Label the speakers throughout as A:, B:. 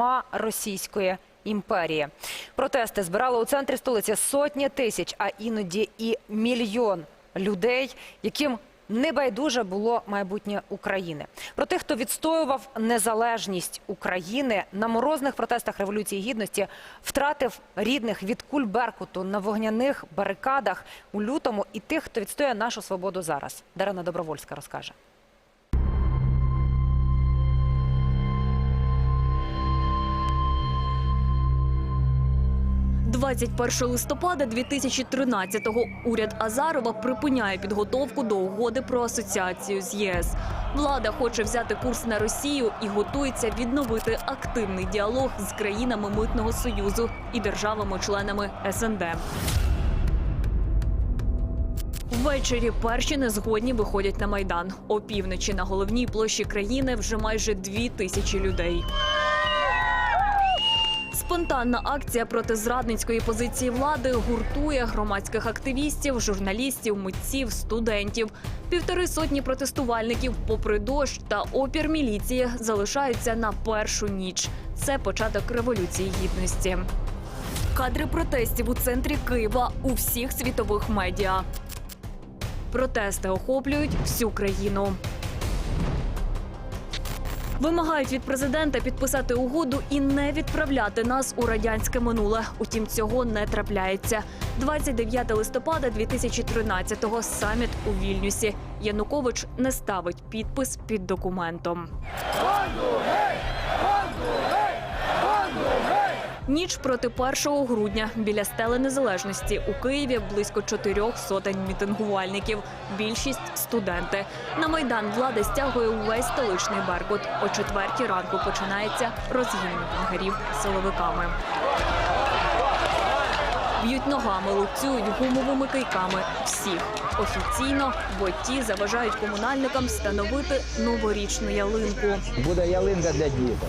A: сама Російської імперії. Протести збирали у центрі столиці сотні тисяч, а іноді і мільйон людей, яким не байдуже було майбутнє України. Про тих, хто відстоював незалежність України на морозних протестах революції гідності, втратив рідних від куль Беркуту на вогняних барикадах у лютому, і тих, хто відстоює нашу свободу зараз. Дарина Добровольська розкаже.
B: 21 листопада 2013-го уряд Азарова припиняє підготовку до угоди про асоціацію з ЄС. Влада хоче взяти курс на Росію і готується відновити активний діалог з країнами митного союзу і державами-членами СНД. Ввечері перші незгодні виходять на майдан. Опівночі на головній площі країни вже майже дві тисячі людей. Спонтанна акція проти зрадницької позиції влади гуртує громадських активістів, журналістів, митців, студентів. Півтори сотні протестувальників, попри дощ та опір міліції, залишаються на першу ніч. Це початок революції гідності. Кадри протестів у центрі Києва у всіх світових медіа. Протести охоплюють всю країну. Вимагають від президента підписати угоду і не відправляти нас у радянське минуле. Утім, цього не трапляється. 29 листопада 2013-го – саміт у Вільнюсі. Янукович не ставить підпис під документом. Ніч проти 1 грудня біля стели незалежності у Києві близько чотирьох сотень мітингувальників. Більшість студенти. На майдан влада стягує увесь столичний беркут. О четвертій ранку починається розгін мітингарів силовиками. Б'ють ногами, лупцюють гумовими кийками всіх офіційно, бо ті заважають комунальникам встановити новорічну ялинку.
C: Буде ялинка для діток.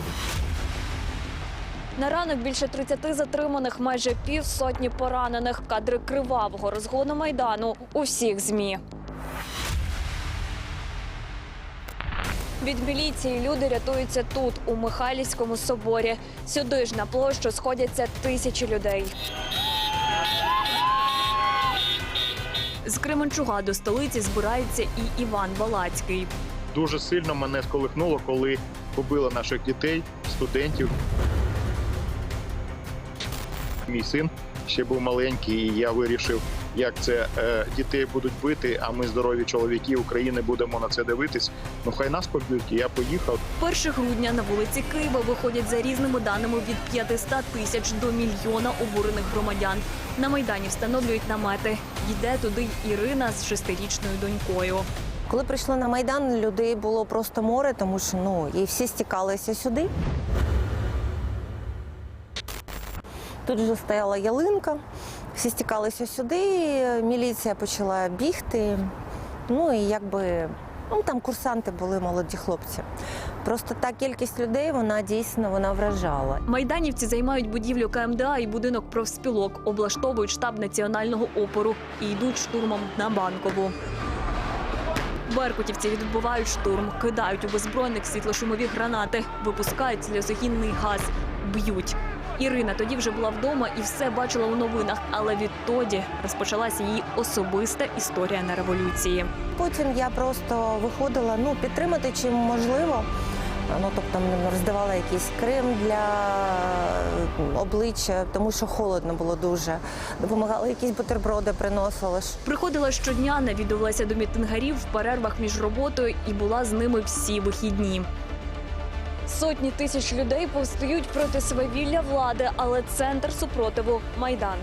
B: На ранок більше 30 затриманих, майже півсотні поранених. Кадри кривавого розгону майдану у всіх змі. Від міліції люди рятуються тут, у Михайлівському соборі. Сюди ж на площу сходяться тисячі людей. З Кременчуга до столиці збирається і Іван Балацький.
D: Дуже сильно мене сколихнуло, коли побили наших дітей, студентів. Мій син ще був маленький, і я вирішив, як це е, дітей будуть бити, а ми здорові чоловіки України будемо на це дивитись. Ну хай нас поб'ють. І я поїхав.
B: 1 грудня на вулиці Києва виходять за різними даними від 500 тисяч до мільйона обурених громадян. На майдані встановлюють намети. Йде туди й Ірина з шестирічною донькою.
E: Коли прийшли на майдан, людей було просто море, тому що ну і всі стікалися сюди. Тут вже стояла ялинка, всі стікалися сюди. Міліція почала бігти. Ну і якби ну там курсанти були молоді хлопці. Просто та кількість людей вона дійсно вона вражала.
B: Майданівці займають будівлю КМДА і будинок профспілок, облаштовують штаб національного опору і йдуть штурмом на банкову. Беркутівці відбувають штурм, кидають у беззбройних світлошумові гранати, випускають сльозогінний газ, б'ють. Ірина тоді вже була вдома і все бачила у новинах, але відтоді розпочалася її особиста історія на революції.
E: Потім я просто виходила ну, підтримати чим можливо. Ну, тобто роздавала якийсь крем для обличчя, тому що холодно було дуже. Допомагала якісь бутерброди, приносила.
B: Приходила щодня, навідувалася до мітингарів в перервах між роботою і була з ними всі вихідні. Сотні тисяч людей повстають проти свавілля влади, але центр супротиву майдан.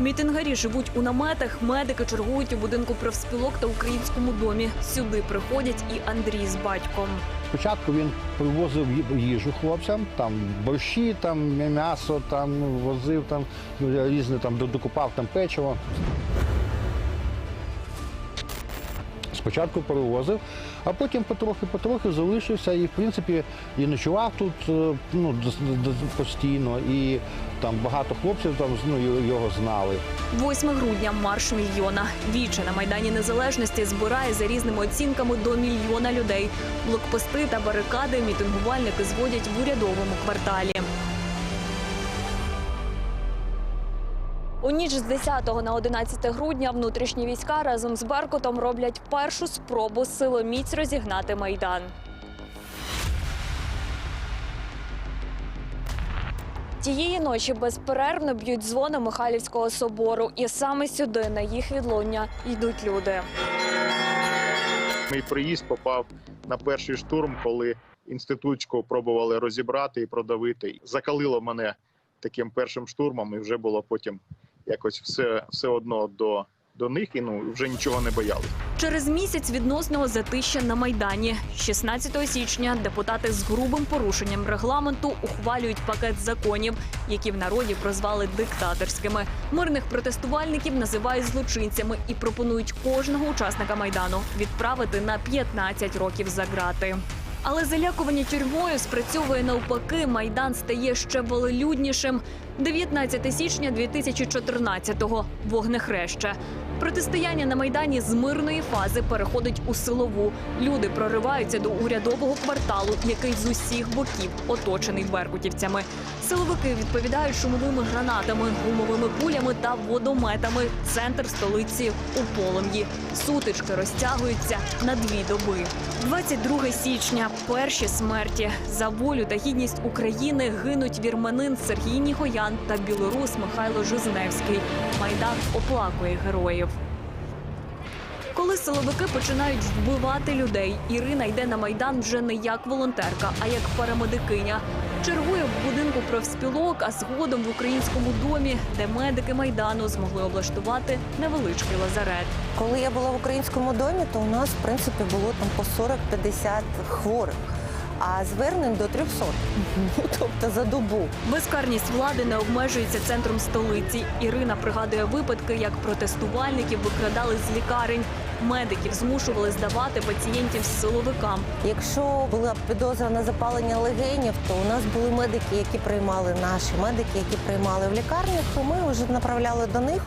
B: Мітингарі живуть у наметах, медики чергують у будинку профспілок та українському домі. Сюди приходять і Андрій з батьком.
C: Спочатку він привозив їжу хлопцям, там борщі, там м'ясо, там ну, возив там ну, різне там до- докупав там печиво. Спочатку перевозив, а потім потрохи-потрохи залишився і, в принципі, і ночував тут е, ну, постійно, і там багато хлопців там ну, його знали.
B: 8 грудня марш мільйона. Віче на майдані незалежності збирає за різними оцінками до мільйона людей. Блокпости та барикади мітингувальники зводять в урядовому кварталі. У ніч з 10 на 11 грудня внутрішні війська разом з Беркутом роблять першу спробу силоміць розігнати майдан. Тієї ночі безперервно б'ють дзвони Михайлівського собору, і саме сюди на їх відлуння йдуть люди.
D: Мій приїзд попав на перший штурм, коли інститутську пробували розібрати і продавити. Закалило мене таким першим штурмом, і вже було потім якось все, все одно до, до них, і ну вже нічого не боялися.
B: Через місяць відносного затища на майдані, 16 січня, депутати з грубим порушенням регламенту ухвалюють пакет законів, які в народі прозвали диктаторськими. Мирних протестувальників називають злочинцями і пропонують кожного учасника майдану відправити на 15 років за ґрати. Але залякування тюрмою спрацьовує навпаки. Майдан стає ще волелюднішим. 19 січня 2014-го – вогнехреще. Протистояння на майдані з мирної фази переходить у силову. Люди прориваються до урядового кварталу, який з усіх боків оточений беркутівцями. Силовики відповідають шумовими гранатами, гумовими кулями та водометами. Центр столиці у полум'ї. Сутички розтягуються на дві доби. 22 січня. Перші смерті за волю та гідність України гинуть вірменин Сергій Нігоян та білорус Михайло Жизневський. Майдан оплакує героїв. Коли силовики починають вбивати людей, Ірина йде на майдан вже не як волонтерка, а як парамедикиня. Чергує в будинку профспілок, а згодом в українському домі, де медики майдану змогли облаштувати невеличкий лазарет.
E: Коли я була в українському домі, то у нас в принципі було там по 40-50 хворих, а звернень до 300. Ну, тобто за добу.
B: Безкарність влади не обмежується центром столиці. Ірина пригадує випадки, як протестувальників викрадали з лікарень. Медиків змушували здавати пацієнтів з силовикам.
E: Якщо була підозра на запалення легенів, то у нас були медики, які приймали наші медики, які приймали в лікарнях. і Ми вже направляли до них.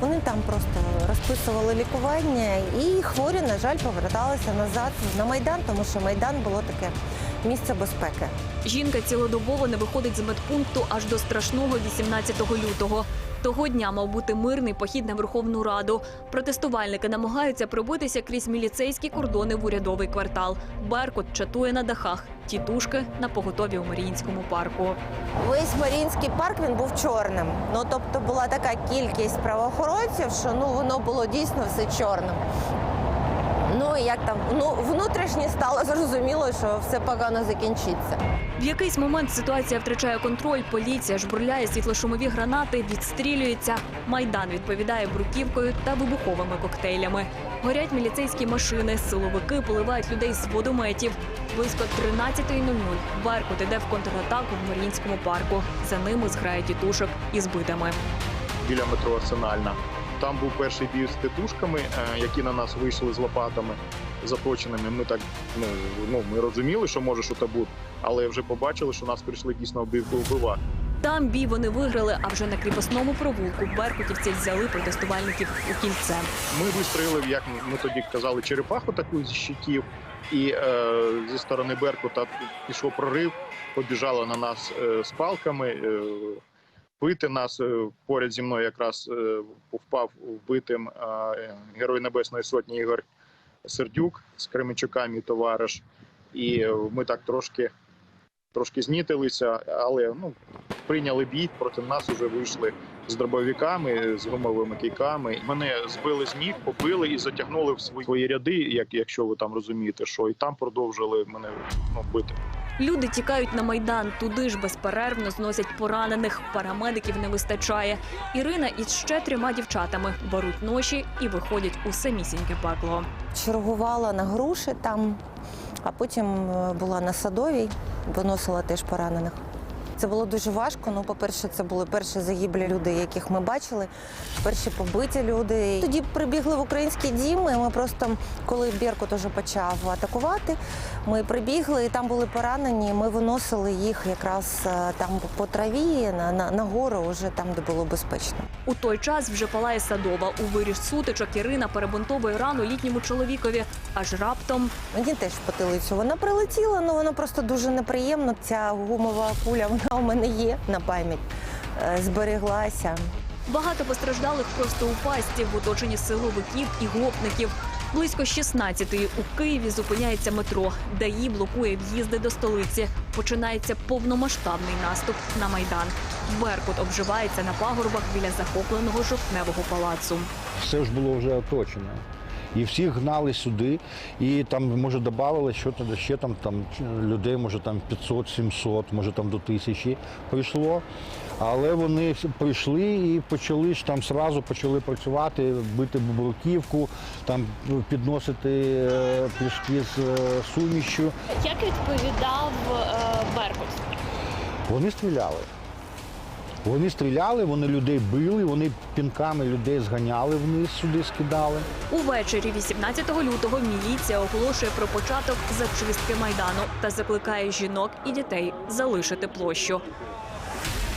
E: Вони там просто розписували лікування, і хворі, на жаль, поверталися назад на майдан, тому що майдан було таке місце безпеки.
B: Жінка цілодобово не виходить з медпункту аж до страшного 18 лютого. Того дня мав бути мирний похід на Верховну Раду. Протестувальники намагаються пробитися крізь міліцейські кордони в урядовий квартал. Беркут чатує на дахах, тітушки на поготові у Маріїнському парку.
E: Весь Маріїнський парк він був чорним. Ну тобто була така кількість правоохоронців, що ну воно було дійсно все чорним. Ну і як там ну внутрішнє стало зрозуміло, що все погано закінчиться.
B: В якийсь момент ситуація втрачає контроль. Поліція жбурляє світлошумові гранати, відстрілюється. Майдан відповідає бруківкою та вибуховими коктейлями. Горять міліцейські машини, силовики поливають людей з водометів. Близько 13.00 Беркут іде в контратаку в Маріїнському парку. За ними зграє тітушок із битами.
D: біля метро Арсенальна. Там був перший бій з титушками, е, які на нас вийшли з лопатами заточеними. Ми так ну, ну ми розуміли, що може що то бути, але вже побачили, що нас прийшли дійсно вбив- вбивати.
B: Там бій вони виграли, а вже на кріпосному провулку беркутівці взяли протестувальників у кільце.
D: Ми вистроїли, як ми тоді казали, черепаху таку зі щитів, і е, зі сторони Беркута пішов прорив, побіжали на нас е, з палками. Е, Бити нас Е, поряд зі мною якраз е, впав вбитим е, герой Небесної Сотні Ігор Сердюк з Кременчука, мій товариш. І ми так трошки, трошки знітилися, але ну, прийняли бій, проти нас вже вийшли з дробовиками, з гумовими кийками. Мене збили з ніг, побили і затягнули в свої, свої ряди, як, якщо ви там розумієте, що і там продовжили мене ну, бити.
B: Люди тікають на майдан. Туди ж безперервно зносять поранених. Парамедиків не вистачає. Ірина із ще трьома дівчатами беруть ноші і виходять у самісіньке пекло.
E: Чергувала на груші там, а потім е, була на садовій, виносила теж поранених. Це було дуже важко. Ну, по-перше, це були перші загиблі люди, яких ми бачили, перші побиті люди. Тоді прибігли в український дім. і Ми просто, коли Беркут уже почав атакувати, ми прибігли і там були поранені. Ми виносили їх якраз е, там по траві на, на, на гору, уже там, де було безпечно.
B: У той час вже палає садова. У виріж сутичок Ірина перебунтовує рану літньому чоловікові. Аж раптом
E: Мені теж в потилицю вона прилетіла, але вона просто дуже неприємно. Ця гумова куля вона у мене є на пам'ять. е, Збереглася.
B: багато постраждалих просто у пасті в оточенні силовиків і гопників. Близько 16-ї у Києві зупиняється метро, ДАІ блокує в'їзди до столиці. Починається повномасштабний наступ на майдан. Беркут обживається на пагорбах біля захопленого жовтневого палацу.
C: все ж було вже оточено. І всіх гнали сюди, і там, може, додавали, що ще там, там людей, може там 500-700, може там до тисячі прийшло. Але вони прийшли і почали ж там сразу почали працювати, бити бруківку, там підносити е, пляшки з е, сумішю.
F: Як відповідав е, Беркут?
C: Вони стріляли. Вони стріляли, вони людей били, вони пінками людей зганяли вниз, сюди скидали.
B: Увечері 18 лютого міліція оголошує про початок зачистки майдану та закликає жінок і дітей залишити площу.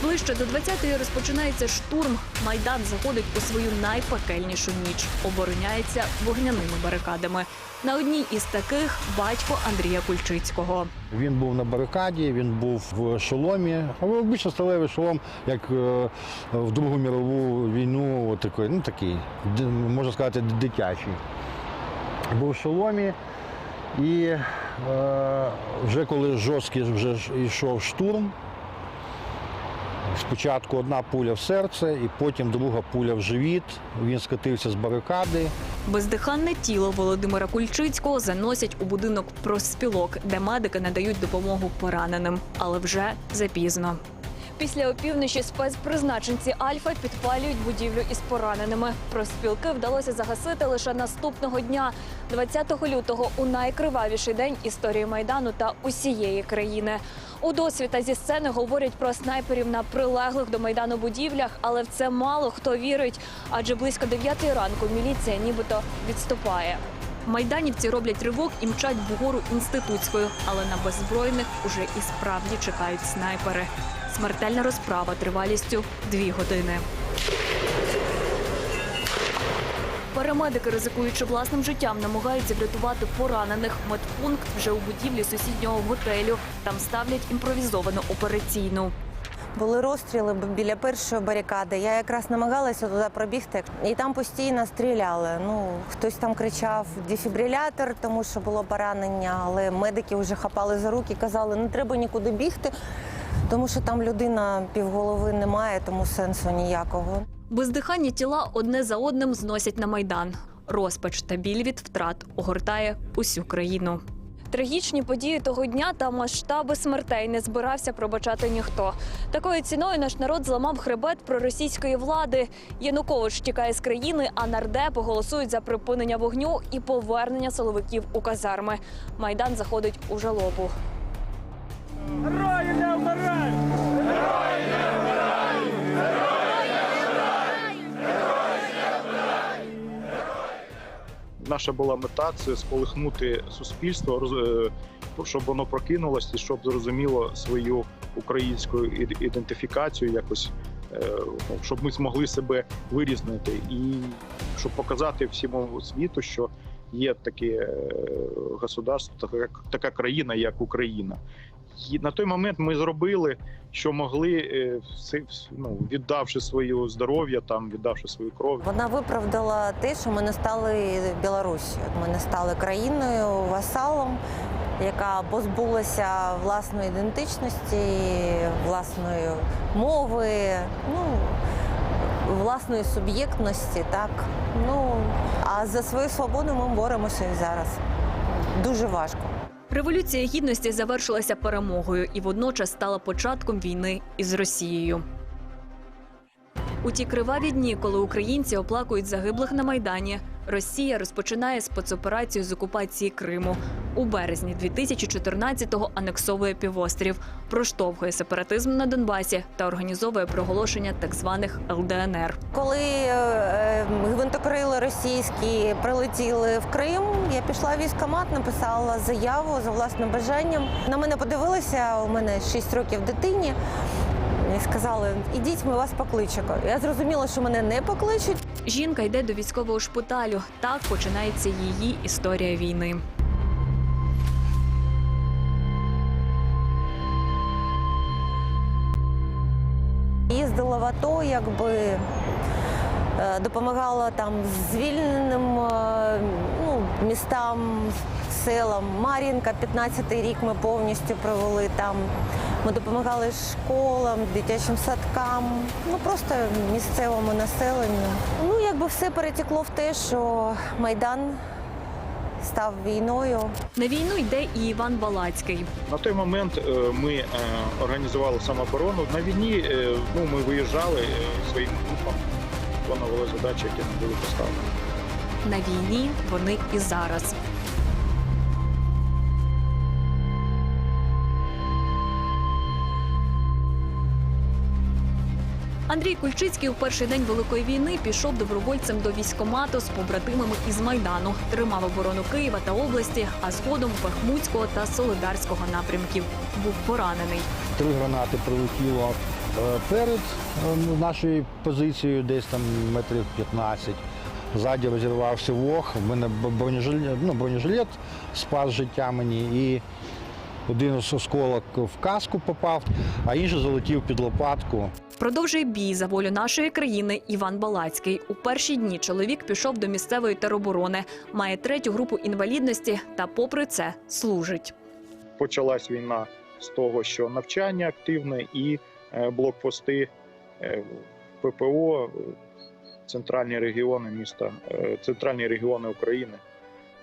B: Ближче до 20-ї розпочинається штурм. Майдан заходить у свою найпекельнішу ніч. Обороняється вогняними барикадами. На одній із таких батько Андрія Кульчицького.
C: Він був на барикаді, він був в шоломі. А Обично сталевий шолом, як е, в Другу мірову війну, такий, ну такий, можна сказати, дитячий. Був в шоломі. І е, вже коли жорсткий вже йшов штурм, спочатку одна пуля в серце, і потім друга пуля в живіт. Він скотився з барикади.
B: Бездиханне тіло Володимира Кульчицького заносять у будинок проспілок, де медики надають допомогу пораненим, але вже запізно. Після опівночі спецпризначенці Альфа підпалюють будівлю із пораненими. Профспілки вдалося загасити лише наступного дня, 20 лютого, у найкривавіший день історії майдану та усієї країни. У досвіта зі сцени говорять про снайперів на прилеглих до майдану будівлях, але в це мало хто вірить, адже близько 9 ранку міліція нібито відступає. Майданівці роблять ривок і мчать вгору інститутською, але на беззбройних уже і справді чекають снайпери. Смертельна розправа тривалістю дві години. Парамедики, ризикуючи власним життям, намагаються врятувати поранених. Медпункт вже у будівлі сусіднього готелю. Там ставлять імпровізовану операційну.
E: Були розстріли біля першої барикади. Я якраз намагалася туди пробігти, і там постійно стріляли. Ну хтось там кричав дефібрилятор, тому що було поранення, але медики вже хапали за руки, казали, не треба нікуди бігти, тому що там людина півголови немає, тому сенсу ніякого.
B: Бездиханні тіла одне за одним зносять на майдан. Розпач та біль від втрат огортає усю країну. Трагічні події того дня та масштаби смертей не збирався пробачати ніхто. Такою ціною наш народ зламав хребет проросійської влади. Янукович тікає з країни, а нардепи голосують за припинення вогню і повернення силовиків у казарми. Майдан заходить у жалобу.
D: Наша була мета це сполихнути суспільство, е, щоб воно прокинулося і щоб зрозуміло свою українську ідентифікацію, якось е, ну, щоб ми змогли себе вирізнити, і щоб показати всьому світу, що є таке е, государство, така країна, як Україна. На той момент ми зробили, що могли, е, ну, віддавши своє здоров'я, там віддавши свою кров.
E: Вона виправдала те, що ми не стали Білорусі. Ми не стали країною васалом, яка позбулася власної ідентичності, власної мови, ну власної суб'єктності. Так ну а за свою свободу ми боремося і зараз. Дуже важко.
B: Революція гідності завершилася перемогою і водночас стала початком війни із Росією. У ті криваві дні, коли українці оплакують загиблих на майдані, Росія розпочинає спецоперацію з окупації Криму. У березні 2014-го анексовує півострів, проштовхує сепаратизм на Донбасі та організовує проголошення так званих ЛДНР.
E: Коли е, е, гвинтокрили російські прилетіли в Крим, я пішла в військкомат, написала заяву за власним бажанням. На мене подивилися, у мене 6 років дитині. І сказали, ідіть, ми вас покличемо. Я зрозуміла, що мене не покличуть.
B: Жінка йде до військового шпиталю. Так починається її історія війни.
E: Їздила в АТО, якби е, допомагала там звільненим е, ну, містам, селам. Мар'їнка, 15-й рік ми повністю провели там. Ми допомагали школам, дитячим садкам, ну просто місцевому населенню. Ну, якби все перетекло в те, що Майдан став війною.
B: На війну йде і Іван Балацький.
D: На той момент е, ми е, організували самооборону. На війні е, ну, ми виїжджали своїм групам, виконували задачі, які нам були поставлені.
B: На війні вони і зараз. Андрій Кульчицький у перший день Великої війни пішов добровольцем до військкомату з побратимами із Майдану, тримав оборону Києва та області, а згодом Бахмутського та Солидарського напрямків. Був поранений.
C: Три гранати прилетіло е, перед е, нашою позицією, десь там метрів 15. Ззаді розірвався вог. У мене бронежилет, ну, бронежилет спас життя мені. І один осколок в каску попав, а інший залетів під лопатку.
B: Продовжує бій за волю нашої країни Іван Балацький. У перші дні чоловік пішов до місцевої тероборони, має третю групу інвалідності та, попри це, служить.
D: Почалась війна з того, що навчання активне і е, блокпости е, ППО, е, центральні регіони міста, центральні регіони України,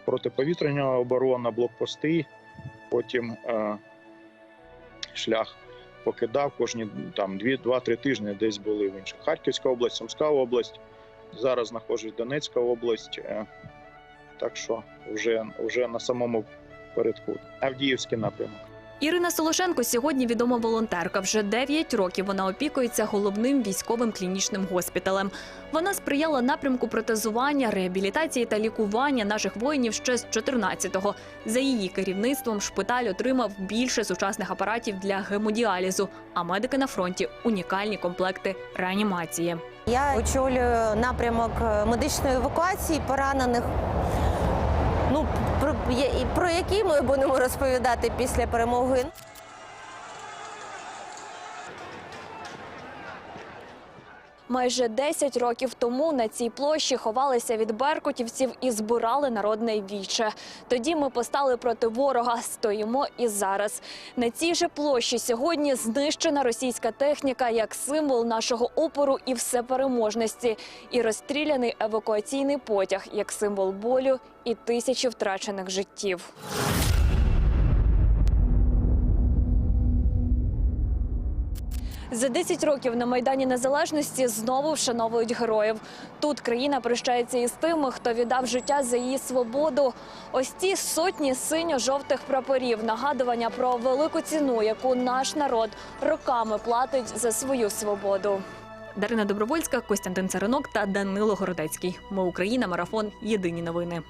D: протиповітряна оборона, блокпости, потім шлях покидав кожні там 2-3 тижні десь були в інших. Харківська область, Сумська область, зараз знаходжусь Донецька область. е, Так що вже, вже на самому передку. Авдіївський напрямок.
B: Ірина Солошенко сьогодні відома волонтерка. Вже 9 років вона опікується головним військовим клінічним госпіталем. Вона сприяла напрямку протезування, реабілітації та лікування наших воїнів ще з 14-го. За її керівництвом шпиталь отримав більше сучасних апаратів для гемодіалізу, а медики на фронті унікальні комплекти реанімації.
E: Я очолюю напрямок е, медичної евакуації поранених. Про які ми будемо розповідати після перемоги.
F: Майже 10 років тому на цій площі ховалися від беркутівців і збирали народне віче. Тоді ми постали проти ворога. Стоїмо і зараз. На цій же площі сьогодні знищена російська техніка як символ нашого опору і всепереможності, і розстріляний евакуаційний потяг як символ болю і тисячі втрачених життів. За 10 років на майдані незалежності знову вшановують героїв. Тут країна прощається із тими, хто віддав життя за її свободу. Ось ці сотні синьо-жовтих прапорів, нагадування про велику ціну, яку наш народ роками платить за свою свободу.
B: Дарина Добровольська, Костянтин Царинок та Данило Городецький. Ми Україна. Марафон. Єдині новини.